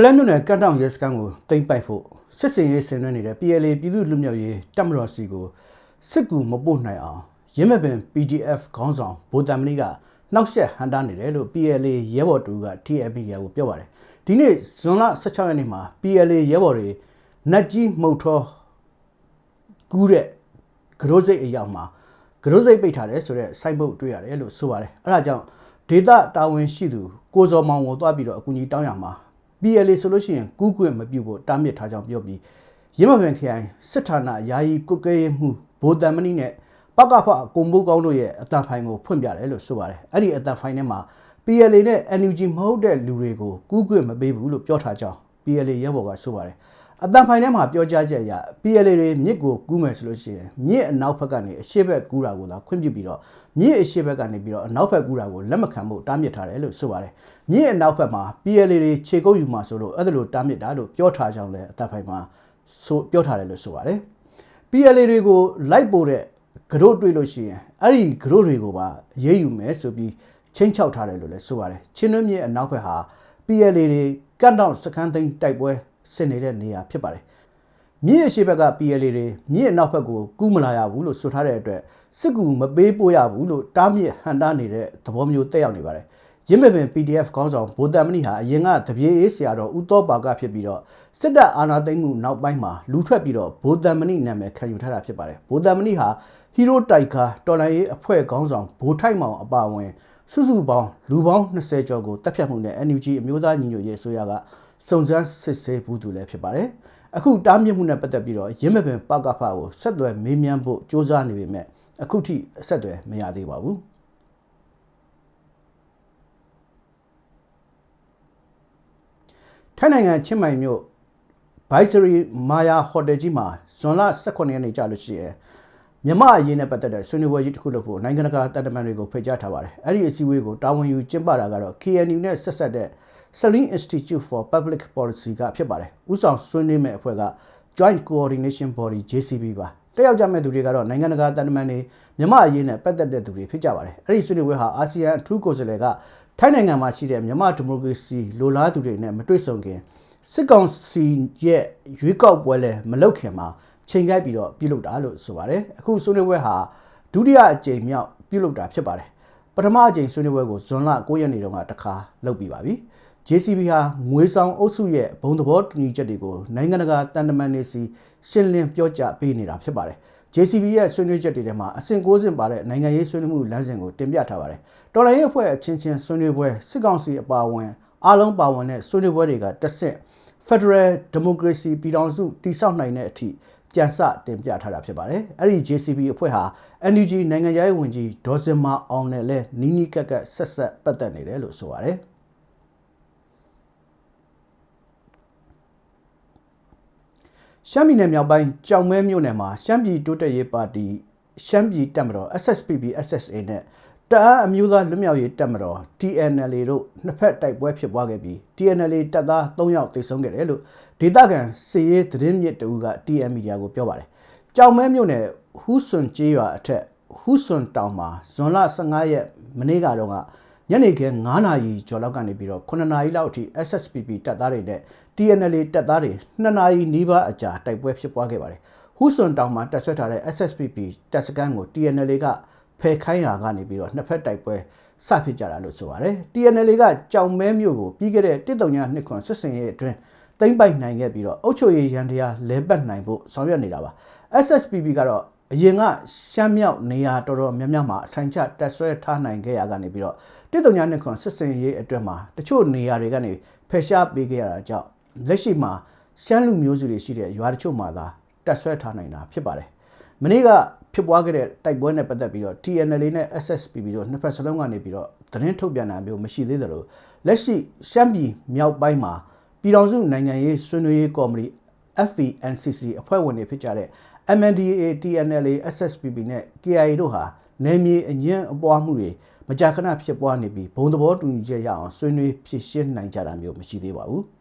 ပလဲမြို့နယ်ကန့်တောင်ရဲစခန်းကိုတင်ပိုက်ဖို့စစ်စင်ရေးဆင်နွှဲနေတဲ့ PLA ပြည်သူ့လူမျိုးရေးတပ်မတော်စီကိုစစ်ကူမပို့နိုင်အောင်ရင်းမပင် PDF ခေါင်းဆောင်ဗိုလ်တမဏိကနှောက်ယှက်ဟန်တာနေတယ်လို့ PLA ရဲဘော်တူက TFP ကိုပြောပါတယ်ဒီနေ့ဇွန်လ16ရက်နေ့မှာ PLA ရဲဘော်တွေနတ်ကြီးမှုတ်ထောကူးတဲ့ကရိုးစိတ်အရောက်မှာကရိုးစိတ်ပိတ်ထားတယ်ဆိုတော့စိုက်ဘုတ်တွေ့ရတယ်လို့ဆိုပါတယ်အဲဒါကြောင့်ဒေတာတာဝန်ရှိသူကိုစော်မောင်ကိုတွားပြီးတော့အကူအညီတောင်းရမှာ PLA ဆိုလို့ရှိရင်ကူးကွင့်မပြုတ်ဖို့တားမြစ်ထားကြောင်းပြောပြီးရမပင်ခရိုင်စစ်ဌာနယာယီကုတ်ကဲရေးမှုဗိုလ်တမဏိနဲ့ပကဖကုံဘိုးကောင်းတို့ရဲ့အတန်ဖိုင်ကိုဖွင့်ပြတယ်လို့ဆိုပါတယ်အဲ့ဒီအတန်ဖိုင်ထဲမှာ PLA နဲ့ NUG မဟုတ်တဲ့လူတွေကိုကူးကွင့်မပေးဘူးလို့ပြောထားကြောင်း PLA ရဲဘော်ကဆိုပါတယ် အတန်ဖိုင်ထဲမှာပြောကြားချက်အရ PLA တွေမြစ်ကိုကူးမယ်ဆိုလို့ရှိရင်မြစ်အနောက်ဘက်ကနေအရှေ့ဘက်ကူးတာကိုသာခွင့်ပြုပြီးတော့မြစ်အရှေ့ဘက်ကနေပြီးတော့အနောက်ဘက်ကူးတာကိုလက်မခံဖို့တားမြစ်ထားတယ်လို့ဆိုပါတယ်မြစ်အနောက်ဘက်မှာ PLA တွေခြေကုပ်ယူမှာဆိုလို့အဲ့ဒါလိုတားမြစ်တာလို့ပြောထားကြောင်းလည်းအတန်ဖိုင်မှာဆိုပြောထားတယ်လို့ဆိုပါတယ် PLA တွေကိုလိုက်ပို့တဲ့ကတို့တွေ့လို့ရှိရင်အဲ့ဒီကတို့တွေကိုပါရေးယူမယ်ဆိုပြီးချင်းချောက်ထားတယ်လို့လည်းဆိုပါတယ်ချင်းနှမြင့်အနောက်ဘက်ဟာ PLA တွေကန့်တောင်စခန်းသိမ်းတိုက်ပွဲ ဆင်နေတဲ့နေရာဖြစ်ပါတယ်မြစ်အရှိဘက်က PLA တွေမြစ်အနောက်ဘက်ကိုကူးမလာရဘူးလို့ဆိုထားတဲ့အတွက်စစ်ကူမပေးပို့ရဘူးလို့တားမြစ်ဟန်တာနေတဲ့သဘောမျိုးတက်ရောက်နေပါတယ်ရင်းမပင် PDF ခေါင်းဆောင်ဗိုလ်တမဏိဟာအရင်ကတပြေးအေးဆရာတော်ဦးသောပါကဖြစ်ပြီးတော့စစ်တပ်အာဏာသိမ်းမှုနောက်ပိုင်းမှာလူထွက်ပြီးတော့ဗိုလ်တမဏိနာမည်ခံယူထားတာဖြစ်ပါတယ်ဗိုလ်တမဏိဟာဟီရိုတိုက်ကာတော်လိုင်းရေးအဖွဲ့ခေါင်းဆောင်ဗိုလ်ထိုက်မောင်အပါအဝင်စုစုပေါင်းလူပေါင်း20ကျော်ကိုတပ်ဖြတ်မှုနဲ့ NUG အမျိုးသားညီညွတ်ရေးအစိုးရက စုံစမ်းစစ်ဆေးဘူးသူလည်းဖြစ်ပါတယ်အခုတားမြစ်မှုနဲ့ပတ်သက်ပြီးတော့ရင်းမပင်ပကဖကိုဆက်သွယ်မေးမြန်းဖို့စ조사နေပေမဲ့အခုထိအဆက်အသွယ်မရသေးပါဘူးထိုင်းနိုင်ငံချင်းမိုင်မြို့ Viceroy Maya Hotel ကြီးမှာဇွန်လ18ရက်နေ့ကြာလို့ရှိရယ်မြမအရေးနဲ့ပတ်သက်တဲ့ဆွေးနွေးပွဲကြီးတစ်ခုလုပ်ဖို့နိုင်ငံတကာတပ်တမန်တွေကိုဖိတ်ကြားထားပါတယ်။အဲ့ဒီအစည်းအဝေးကိုတာဝန်ယူကျင်းပတာကတော့ KNU နဲ့ဆက်ဆက်တဲ့ Saline Institute for Public Policy ကဖြစ်ပါတယ်။ဥဆောင်ဆွေးနွေးမဲ့အဖွဲ့က Joint Coordination Body JCB ပါ။တက်ရောက်ကြမဲ့သူတွေကတော့နိုင်ငံတကာတပ်တမန်တွေမြမအရေးနဲ့ပတ်သက်တဲ့သူတွေဖြစ်ကြပါတယ်။အဲ့ဒီဆွေးနွေးပွဲဟာအာဆီယံအထူးကိုယ်စားလှယ်ကထိုင်းနိုင်ငံမှာရှိတဲ့မြန်မာဒီမိုကရေစီလိုလားသူတွေနဲ့မတွေ့ဆုံခင်စစ်ကောင်စီရဲ့ရွေးကောက်ပွဲလဲမလုပ်ခင်မှာချိန်ကိုက်ပြီးတော့ပြုလုပ်တာလို့ဆိုပါတယ်အခုဆွေးနွေးပွဲဟာဒုတိယအကြိမ်မြောက်ပြုလုပ်တာဖြစ်ပါတယ်ပထမအကြိမ်ဆွေးနွေးပွဲကိုဇွန်လ9ရက်နေ့တုန်းကတခါလုပ်ပြီးပါပြီ JCB ဟာငွေဆောင်အုပ်စုရဲ့ဘုံသဘောတူညီချက်တွေကိုနိုင်ငံတကာတန်တမန်တွေစီရှင်းလင်းပြောကြားပေးနေတာဖြစ်ပါတယ် JCB ရဲ့ဆွေးနွေးချက်တွေထဲမှာအဆင့်9ဆင့်ပါတဲ့နိုင်ငံရေးဆွေးနွေးမှုလမ်းစဉ်ကိုတင်ပြထားပါတယ်တော်လိုင်းရဲ့အဖွဲ့အချင်းချင်းဆွေးနွေးပွဲစစ်ကောင်စီအပါအဝင်အားလုံးပါဝင်တဲ့ဆွေးနွေးပွဲတွေကတစ်ဆင့် Federal Democracy ပြည်ထောင်စုတည်ဆောက်နိုင်တဲ့အထိကြံစတင်ပြထားတာဖြစ်ပါတယ်။အဲ့ဒီ JCB အဖွဲ့ဟာ NUG နိုင်ငံရေးဝန်ကြီးဒေါ်စင်မာအောင်နဲ့လည်းနီးနီးကပ်ကပ်ဆက်ဆက်ပတ်သက်နေတယ်လို့ဆိုပါတယ်။ ရှမ်းပြည်နယ်မြောက်ပိုင်းကြောင်မဲမြို့နယ်မှာရှမ်းပြည်တိုးတက်ရေးပါတီရှမ်းပြည်တပ်မတော် SSPP SSA နဲ့တအန်းအမျိုးသားလွတ်မြောက်ရေးတပ်မတော် TNLA တို့နှစ်ဖက်တိုက်ပွဲဖြစ်ပွားခဲ့ပြီး TNLA တပ်သား3ယောက်သေဆုံးခဲ့တယ်လို့ဒေသခံစစ်ရေးသတင်းမြစ်တအူးက TM Media ကိုပြောပါတယ်။ကြောင်မဲမြို့နယ်ဟူးဆွန်ကျေးရွာအထက်ဟူးဆွန်တောင်မှာဇွန်လ15ရက်မနေ့ကတော့ကညနေခင်း9နာရီကျော်လောက်ကနေပြီးတော့9နာရီလောက်အထိ SSPP တပ်သားတွေနဲ့ TNLA တပ်သားတွေ2နာရီနီးပါးအကြာတိုက်ပွဲဖြစ်ပွားခဲ့ပါတယ်။ဟူးဆွန်တောင်မှာတပ်ဆွဲထားတဲ့ SSPP တပ်စခန်းကို TNLA ကဖယ်ခိုင်းရာကနေပြီးတော့နှစ်ဖက်တိုက်ပွဲစဖြစ်ကြတာလို့ဆိုပါတယ် TNL ကကြောင်မဲမြို့ကိုပြီးခဲ့တဲ့139နှစ်ခွန်စစ်စင်ရဲ့အတွင်းတိမ့်ပိုက်နိုင်ခဲ့ပြီးတော့အုပ်ချုပ်ရေးရန်တရားလဲပတ်နိုင်ဖို့ဆောင်ရွက်နေတာပါ SSPP ကတော့အရင်ကရှမ်းမြောက်နေရာတော်တော်များများမှာအထိုင်ချတက်ဆွဲထားနိုင်ခဲ့ရကနေပြီးတော့139နှစ်ခွန်စစ်စင်ရေးအတွင်းမှာတချို့နေရာတွေကနေဖယ်ရှားပေးခဲ့ရတာကြောင့် လက်ရှိမှာရှမ်းလူမျိုးစုတွေရှိတဲ့ရွာတချို့မှာသာတက်ဆွဲထားနိုင်တာဖြစ်ပါတယ်မနေ့ကဖြစ်ပွားခဲ့တဲ့တိုက်ပွဲနဲ့ပတ်သက်ပြီးတော့ TNL နဲ့ SSPB တို့နှစ်ဖက်စလုံးကနေပြီးတော့သတင်းထုတ်ပြန်တာမျိုးမရှိသေးသလိုလက်ရှိရှမ်းပြည်မြောက်ပိုင်းမှာပြည်တော်စုနိုင်ငံရေးဆွေးနွေးရေးကော်မတီ FVNCC အဖွဲ့ဝင်တွေဖြစ်ကြတဲ့ MNDAA TNLA SSPB နဲ့ KIA တို့ဟာနယ်မြေအငင်းအပွားမှုတွေမကြာခဏဖြစ်ပွားနေပြီးဘုံသဘောတူညီချက်ရအောင်ဆွေးနွေးဖြစ်ရှင်းနိုင်ကြတာမျိုးမရှိသေးပါဘူး။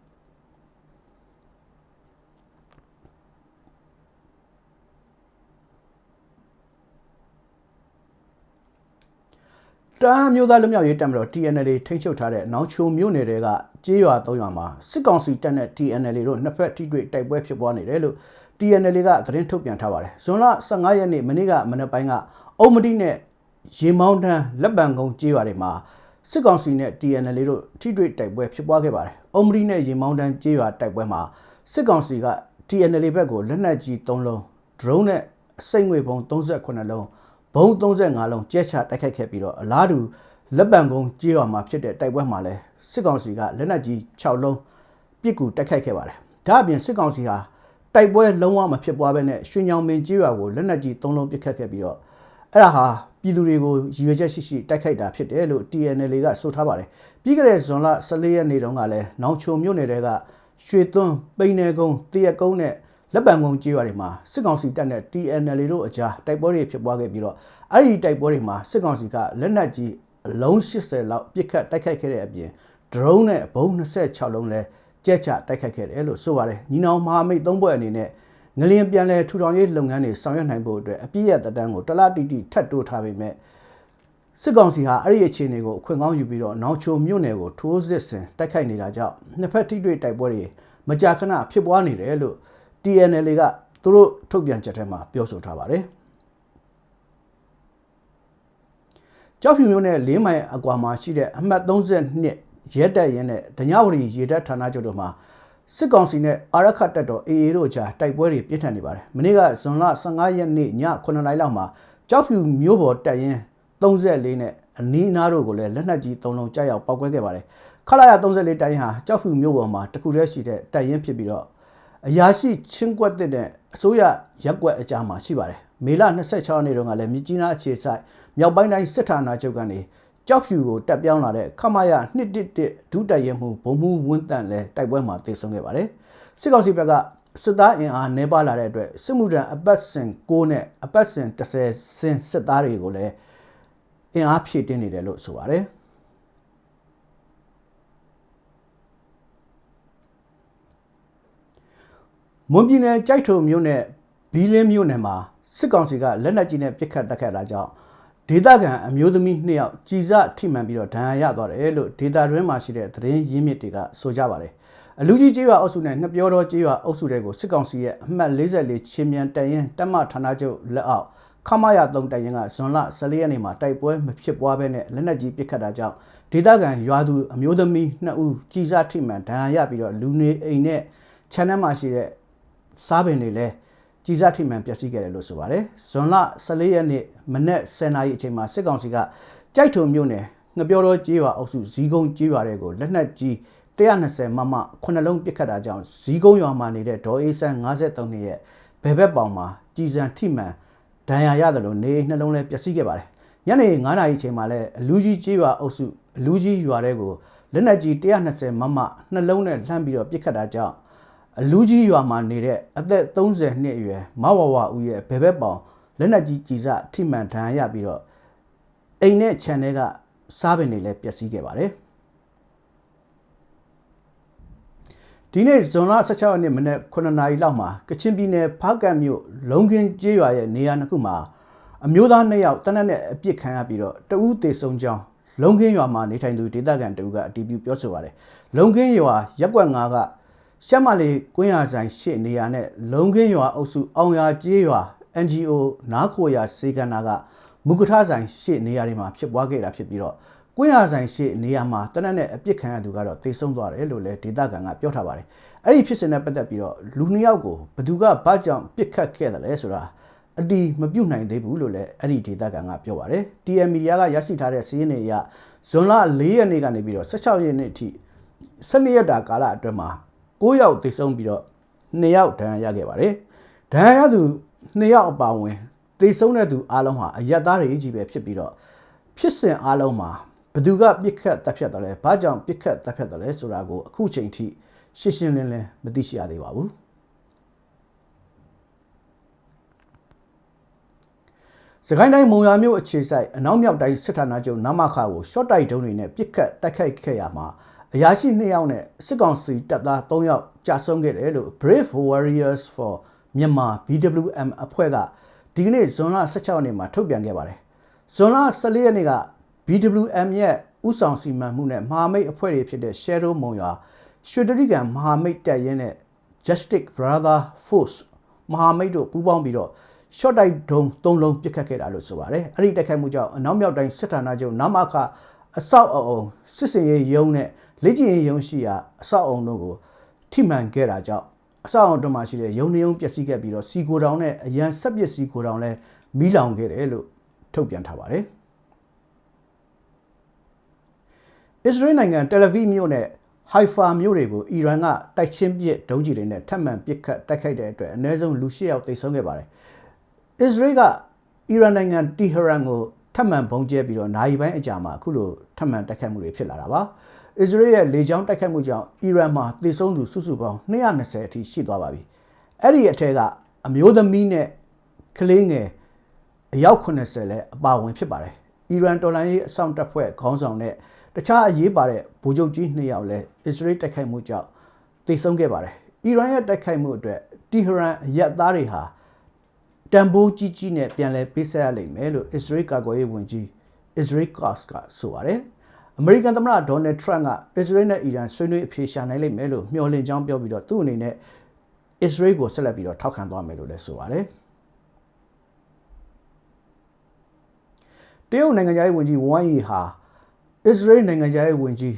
တအမ်းမျိုးသားလူမျိုးရေးတပ်မတော် TNL ထိန်းချုပ်ထားတဲ့နောင်ချိုမြို့နယ်တွေကကြေးရွာ၃ရွာမှာစစ်ကောင်စီတပ်နဲ့ TNL တို့နှစ်ဖက်ထိတွေ့တိုက်ပွဲဖြစ်ပွားနေတယ်လို့ TNL ကသတင်းထုတ်ပြန်ထားပါတယ်။ဇွန်လ15ရက်နေ့မနေ့ကမနက်ပိုင်းကအုံမတိနဲ့ရေမောင်းတန်းလက်ပံကုန်းကြေးရွာတွေမှာစစ်ကောင်စီနဲ့ TNL တို့ထိတွေ့တိုက်ပွဲဖြစ်ပွားခဲ့ပါတယ်။အုံမတိနဲ့ရေမောင်းတန်းကြေးရွာတိုက်ပွဲမှာစစ်ကောင်စီက TNL ဘက်ကိုလက်နက်ကြီး3လုံး drone နဲ့အစိမ့်ငွေပုံ38လုံး ဘုံ35လုံးကျဲချတိုက်ခိုက်ခဲ့ပြီးတော့အလားတူလက်ပံကုန်းကြေးရွာမှာဖြစ်တဲ့တိုက်ပွဲမှာလည်းစစ်ကောင်စီကလက်နက်ကြီး6လုံးပစ်ကူတိုက်ခိုက်ခဲ့ပါတယ်။ဒါအပြင်စစ်ကောင်စီဟာတိုက်ပွဲလုံးဝမဖြစ်ပွားဘဲနဲ့ရွှေညောင်ပင်ကြေးရွာကိုလက်နက်ကြီး3လုံးပစ်ခတ်ခဲ့ပြီးတော့အဲ့ဒါဟာပြည်သူတွေကိုရည်ရွယ်ချက်ရှိရှိတိုက်ခိုက်တာဖြစ်တယ်လို့ TNL ကဆိုထားပါတယ်။ပြီးခဲ့တဲ့ဇွန်လ14ရက်နေ့တုန်းကလည်းနောင်ချုံမြို့နယ်တွေကရွှေသွန်းပိန်းနယ်ကုန်းတရက်ကုန်းနဲ့ လက်ပံကုန်းကြေးရွာတွေမှာစစ်ကောင်စီတပ်နဲ့ TNL တို့အကြားတိုက်ပွဲတွေဖြစ်ပွားခဲ့ပြီးတော့အဲ့ဒီတိုက်ပွဲတွေမှာစစ်ကောင်စီကလက်နက်ကြီးအလုံး80လောက်ပစ်ခတ်တိုက်ခိုက်ခဲ့တဲ့အပြင် drone နဲ့ဘုံ26လုံးလဲကြက်ချတိုက်ခိုက်ခဲ့တယ်လို့ဆိုပါတယ်ညီနောင်မဟာမိတ်သုံးဘွဲ့အနေနဲ့ငလျင်ပြန်လဲထူထောင်ရေးလုပ်ငန်းတွေဆောင်ရွက်နိုင်ဖို့အတွက်အပြည့်ရတတန်းကိုတလားတိတိထပ်တိုးထားပေမဲ့စစ်ကောင်စီဟာအဲ့ဒီအခြေအနေကိုအခွင့်ကောင်းယူပြီးတော့နောက်ချိုမြို့နယ်ကိုထိုးစစ်ဆင်တိုက်ခိုက်နေတာကြောင့်နှစ်ဖက်ထိတွေ့တိုက်ပွဲတွေမကြာခဏဖြစ်ပွားနေတယ်လို့ TNL ကသူတို့ထုတ်ပြန်ချက်ထဲမှာပြောဆိုထားပါတယ်ကြောက်ဖြူမျိုးနဲ့၄မိုင်အကွာမှာရှိတဲ့အမှတ်32ရဲတပ်ရင်းနဲ့ဒညဝရီရေတပ်ဌာနချုပ်တို့မှာစစ်ကောင်စီနဲ့အာရခတ်တပ်တော် AA တို့ကြားတိုက်ပွဲတွေပြင်းထန်နေပါတယ်။မနေ့ကဇွန်လ15ရက်နေ့ည9နာရီလောက်မှာကြောက်ဖြူမျိုးပေါ်တပ်ရင်း34နဲ့အနီးအနားတို့ကိုလည်းလက်နက်ကြီး၃လုံးကြားရောက်ပောက်ကွဲခဲ့ပါတယ်။ခလာရ34တပ်ရင်းဟာကြောက်ဖြူမျိုးပေါ်မှာတခုတည်းရှိတဲ့တပ်ရင်းဖြစ်ပြီးတော့ အရာရှိချင်းကွက်တဲ့အစိုးရရက်ကွက်အကြားမှာရှိပါတယ်။မေလ26ရက်နေ့တုန်းကလည်းမြကြီးနားအခြေဆိုင်မြောက်ပိုင်းတိုင်းစစ်ဌာနချုပ်ကနေကြောက်ဖြူကိုတက်ပြောင်းလာတဲ့ခမရ111ဒုတိုက်ရဲမှုဘုံမှုဝင်းတန်လဲတိုက်ပွဲမှာတေဆုံးခဲ့ပါတယ်စစ်ကောင်စီဘက်ကစစ်သားအင်အားနှဲပါလာတဲ့အတွက်စစ်မှုထမ်းအပတ်စဉ်6နဲ့အပတ်စဉ်30စင်စစ်သားတွေကိုလည်းအင်အားဖြည့်တင်းနေတယ်လို့ဆိုပါတယ် မွန်ပြည်နယ်ကြိုက်ထုံမြို့နယ်ဘီလင်းမြို့နယ်မှာစစ်ကောင်စီကလက်နက်ကြီးနဲ့ပစ်ခတ်တက်ခတ်တာကြောင့်ဒေသခံအမျိုးသမီးနှစ်ယောက်ကြည်စထိမှန်ပြီးတော့ဒဏ်ရာရသွားတယ်လို့ဒေတာတွင်းမှာရှိတဲ့သတင်းရင်းမြစ်တွေကဆိုကြပါတယ်အလူကြီးကျေးရွာအုပ်စုနဲ့ငှပြောတော်ကျေးရွာအုပ်စုတွေကိုစစ်ကောင်စီရဲ့အမှတ်44ချင်းမြန်တရင်တက်မဌာနချုပ်လက်အောက်ခမရ3တရင်ကဇွန်လ14ရက်နေ့မှာတိုက်ပွဲမဖြစ်ပွားဘဲနဲ့လက်နက်ကြီးပစ်ခတ်တာကြောင့်ဒေသခံရွာသူအမျိုးသမီး2ဦးကြည်စထိမှန်ဒဏ်ရာရပြီးတော့လူနေအိမ်နဲ့ခြံထဲမှာရှိတဲ့ စားပင်တွေလည်းကြီးစားထိမှန်ပျက်စီးခဲ့တယ်လို့ဆိုပါတယ်။ဇွန်လ14ရက်နေ့မနက်10:00နာရီအချိန်မှာစစ်ကောင်စီကကြိုက်ထုံမြို့နယ်ငပြောတော်ကျေးရွာအုပ်စုဇီးကုန်းကျေးရွာတွေကိုလက်နက်ကြီး120မမခုနှလုံးပစ်ခတ်တာကြောင့်ဇီးကုန်းရွာမှာနေတဲ့ဒေါ်အေးဆန်း53နှစ်ရဲ့ဘယ်ဘက်ပေါင်မှာကြည်စံထိမှန်ဒဏ်ရာရတယ်လို့နေနှလုံးလဲပျက်စီးခဲ့ပါတယ်။ညနေ9:00နာရီအချိန်မှာလဲအလူကြီးကျေးရွာအုပ်စုအလူကြီးရွာတွေကိုလက်နက်ကြီး120မမနှလုံးနဲ့လှမ်းပြီးတော့ပစ်ခတ်တာကြောင့် အလူကြီးရွာမှာနေတဲ့အသက်30နှစ်အရွယ်မဝဝဦးရဲ့ဘဲဘက်ပေါင်လက်နက်ကြီးကြီးစထိမှန်ဒဏ်ရာရပြီးတော့အိမ်နဲ့ခြံထဲကစားပင်တွေလည်းပျက်စီးခဲ့ပါတယ်ဒီနေ့ဇွန်လ16ရက်နေ့မနက်9နာရီလောက်မှာကချင်ပြည်နယ်ဖားကတ်မြို့လုံခင်းကျေးရွာရဲ့နေရာနှစ်ခုမှာအမျိုးသားနှစ်ယောက်တနက်နဲ့အပြစ်ခံရပြီးတော့တဦးသေဆုံးကြောင်းလုံခင်းရွာမှာနေထိုင်သူဒေသခံတဦးကအတည်ပြုပြောဆိုပါတယ်လုံခင်းရွာရက်ကွက်၅က ရှက်မလေးကွင်းရဆိုင်ရှေ့နေရာနဲ့လုံခင်းရွာအုပ်စုအောင်ရကျေးရွာ NGO နားခိုရာစေကနာကမုကထဆိုင်ရှေ့နေရာတွေမှာဖြစ်ပွားခဲ့တာဖြစ်ပြီးတော့ကွင်းရဆိုင်ရှေ့နေရာမှာတနက်နဲ့အပြစ်ခံရသူကတော့သေဆုံးသွားတယ်လို့လည်းဒေသခံကပြောထားပါတယ်။အဲ့ဒီဖြစ်စဉ်နဲ့ပတ်သက်ပြီးတော့လူနှစ်ယောက်ကိုဘသူကဘာကြောင့်ပြစ်ခတ်ခဲ့တယ်လဲဆိုတာအတီမပြုတ်နိုင်သေးဘူးလို့လည်းအဲ့ဒီဒေသခံကပြောပါတယ်။ TM Media ကရရှိထားတဲ့စီးရင်တွေအရဇွန်လ၄ရက်နေ့ကနေပြီးတော့16ရက်နေ့အထိ12ရက်တာကာလအတွင်းမှာ 9ယောက်သေဆုံးပြီးတော့2ယောက်ဒဏ်ရာရခဲ့ပါတယ်ဒဏ်ရာရသူ2ယောက်အပါအဝင်သေဆုံးတဲ့သူအားလုံးဟာအယက်သားတွေကြီးပဲဖြစ်ပြီးတော့ဖြစ်စဉ်အားလုံးမှာဘသူကပြစ်ခတ်တပ်ဖြတ်တယ်လဲဘာကြောင့်ပြစ်ခတ်တပ်ဖြတ်တယ်လဲဆိုတာကိုအခုချိန်ထိရှင်းရှင်းလင်းလင်းမသိရှိရသေးပါဘူးစကိုင်းတိုင်းမုံရမြို့အခြေဆိုင်အနောက်မြောက်တိုင်းစစ်ဌာနချုပ်နမခါကိုရှော့တိုက်ဒုံးတွေနဲ့ပစ်ခတ်တိုက်ခိုက်ခဲ့ရမှာ အရာရှိ2ယောက်နဲ့စစ်ကောင်စီတပ်သား3ယောက်ကြာဆုံးခဲ့တယ်လို့ Brave Warriors for Myanmar BWM အဖွဲ့ကဒီကနေ့ဇွန်လ16ရက်နေ့မှာထုတ်ပြန်ခဲ့ပါတယ်။ဇွန်လ14ရက်နေ့က BWM ရဲ့ဥဆောင်စီမံမှုနဲ့မဟာမိတ်အဖွဲ့တွေဖြစ်တဲ့ Shadow မုံရွာရွှေတရိကန်မဟာမိတ်တပ်ရင်းနဲ့ Justice Brother Force မဟာမိတ်တို့ပူးပေါင်းပြီးတော့ short တိုက်ဒုံသုံးလုံးပစ်ခတ်ခဲ့တာလို့ဆိုပါတယ်အဲ့ဒီတိုက်ခိုက်မှုကြောင့်အနောက်မြောက်တိုင်းစစ်ဌာနချုပ်နမခအဆောက်အအုံစစ်စင်ရေးရုံးနဲ့ လက်ကျင်ရေးရုံးရှိရာအဆောက်အအုံတို့ကိုထိမှန်ခဲ့တာကြောင့်အဆောက်အအုံတို့မှာရှိတဲ့ရုံနေရုံပျက်စီးခဲ့ပြီးတော့စီကိုတောင်နဲ့အရန်ဆက်ပစ်စီကိုတောင်လည်းမီးလောင်ခဲ့တယ်လို့ထုတ်ပြန်ထားပါတယ်အစ္စရေးနိုင်ငံတယ်လီဗီမြို့နဲ့ဟိုင်ဖာမြို့တွေကိုအီရန်ကတိုက်ချင်းပစ်ဒုံးကျည်တွေနဲ့ထပ်မံပစ်ခတ်တိုက်ခိုက်တဲ့အတွက်အနည်းဆုံးလူ၈ယောက်သေဆုံးခဲ့ပါတယ်။အစ္စရေးကအီရန်နိုင်ငံတီဟရန်ကိုထပ်မံဘုံကျဲပြီးတော့နိုင်ပိုင်းအကြာမှာအခုလိုထပ်မံတိုက်ခိုက်မှုတွေဖြစ်လာတာပါ။ အစ္စရေးရဲ့လေကြောင်းတိုက်ခိုက်မှုကြောင့်အီရန်မှာသေဆုံးသူစုစုပေါင်း220အထိရှိသွားပါပြီ။အဲ့ဒီအထက်ကအမျိုးသမီးနဲ့ကလေးငယ်အယောက်80လည်းအပါဝင်ဖြစ်ပါတယ်။အီရန်တော်လှန်ရေးအဆောင်တပ်ဖွဲ့ခေါင်းဆောင်တဲ့တခြားအရေးပါတဲ့ဗိုလ်ချုပ်ကြီးနှစ်ယောက်လည်းအစ္စရေးတိုက်ခိုက်မှုကြောင့်သေဆုံးခဲ့ပါတယ်။အီရန်ရဲ့တိုက်ခိုက်မှုအတွက်တီဟရန်အရက်သားတွေဟာတန်ဖိုးကြီးကြီးနဲ့ပြန်လည်ပေးဆက်ရလိမ့်မယ်လို့အစ္စရေးကာကွယ်ရေးဝန်ကြီးအစ္စရေးကော့စ်ကဆိုပါတယ်။ အမေရိကန်သမ္မတဒေါ်နယ်ထရန့်ကအစ္စရေးနဲ့အီရန်ဆွေးနွေးအဖြေရှာနိုင်လိမ့်မယ်လို့မျှော်လင့်ကြောင်းပြောပြီးတော့သူ့အနေနဲ့အစ္စရေးကိုဆက်လက်ပြီးတော့ထောက်ခံသွားမယ်လို့လည်းဆိုပါတယ်။တရုတ်နိုင်ငံသားရေးဝန်ကြီးဝမ်ယီဟာအစ္စရေးနိုင်ငံခြားရေးဝန်ကြီး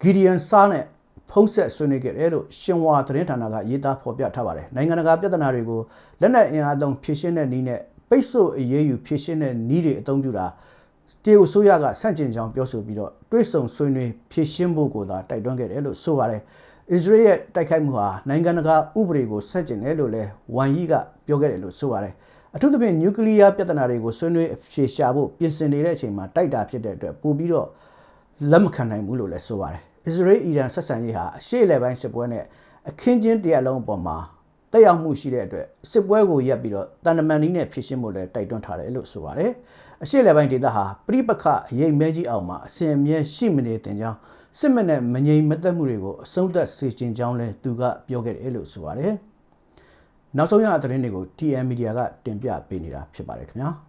ဂီဒီယန်ဆာနဲ့ဖုံးဆက်ဆွေးနွေးခဲ့တယ်လို့ရှင်ဝါသတင်းဌာနကရေးသားဖော်ပြထားပါတယ်။နိုင်ငံတကာပြဿနာတွေကိုလက်နက်အင်အားသုံးဖြေရှင်းတဲ့နည်းနဲ့ပိတ်ဆို့အရေးယူဖြေရှင်းတဲ့နည်းတွေအသုံးပြုတာ တရုတ်အစိုးရကဆန့်ကျင်ကြောင်းပြောဆိုပြီးတော့တွဲဆုံဆွေးနွေးဖြေရှင်းဖို့ကိုသာတိုက်တွန်းခဲ့တယ်လို့ဆိုပါတယ်။အစ္စရေးရဲ့တိုက်ခိုက်မှုဟာနိုင်ငံတကာဥပဒေကိုဆန့်ကျင်တယ်လို့လည်းဝမ်ယီကပြောခဲ့တယ်လို့ဆိုပါတယ်။အထူးသဖြင့်နျူကလ িয়ার ပြဿနာတွေကိုဆွေးနွေးအဖြေရှာဖို့ပြင်ဆင်နေတဲ့အချိန်မှာတိုက်တာဖြစ်တဲ့အတွက်ပို့ပြီးတော့လက်မခံနိုင်ဘူးလို့လည်းဆိုပါတယ်။အစ္စရေးအီရန်ဆက်ဆံရေးဟာအရှေ့အလယ်ပိုင်းစစ်ပွဲနဲ့အခင်းချင်းတရားလုံးအပေါ်မှာတက်ရောက်မှုရှိတဲ့အတွက်စစ်ပွဲကိုရပ်ပြီးတော့တန်တမန်နည်းနဲ့ဖြည့်ရှင်းဖို့လည်းတိုက်တွန်းထားတယ်လို့ဆိုပါတယ်။ အရှေ့အလယ်ပိုင်းဒေသဟာပြိပခအရေးမဲကြီးအောင်မှာအစဉ်အမြဲရှိမနေတင်ကြောင်းစစ်မှန်တဲ့မငြိမ်မသက်မှုတွေကိုအဆုံးသတ်စေချင်ကြောင်းလည်းသူကပြောခဲ့တယ်လို့ဆိုပါတယ်။နောက်ဆုံးရသတင်းတွေကို TM Media ကတင်ပြပေးနေတာဖြစ်ပါတယ်ခင်ဗျာ။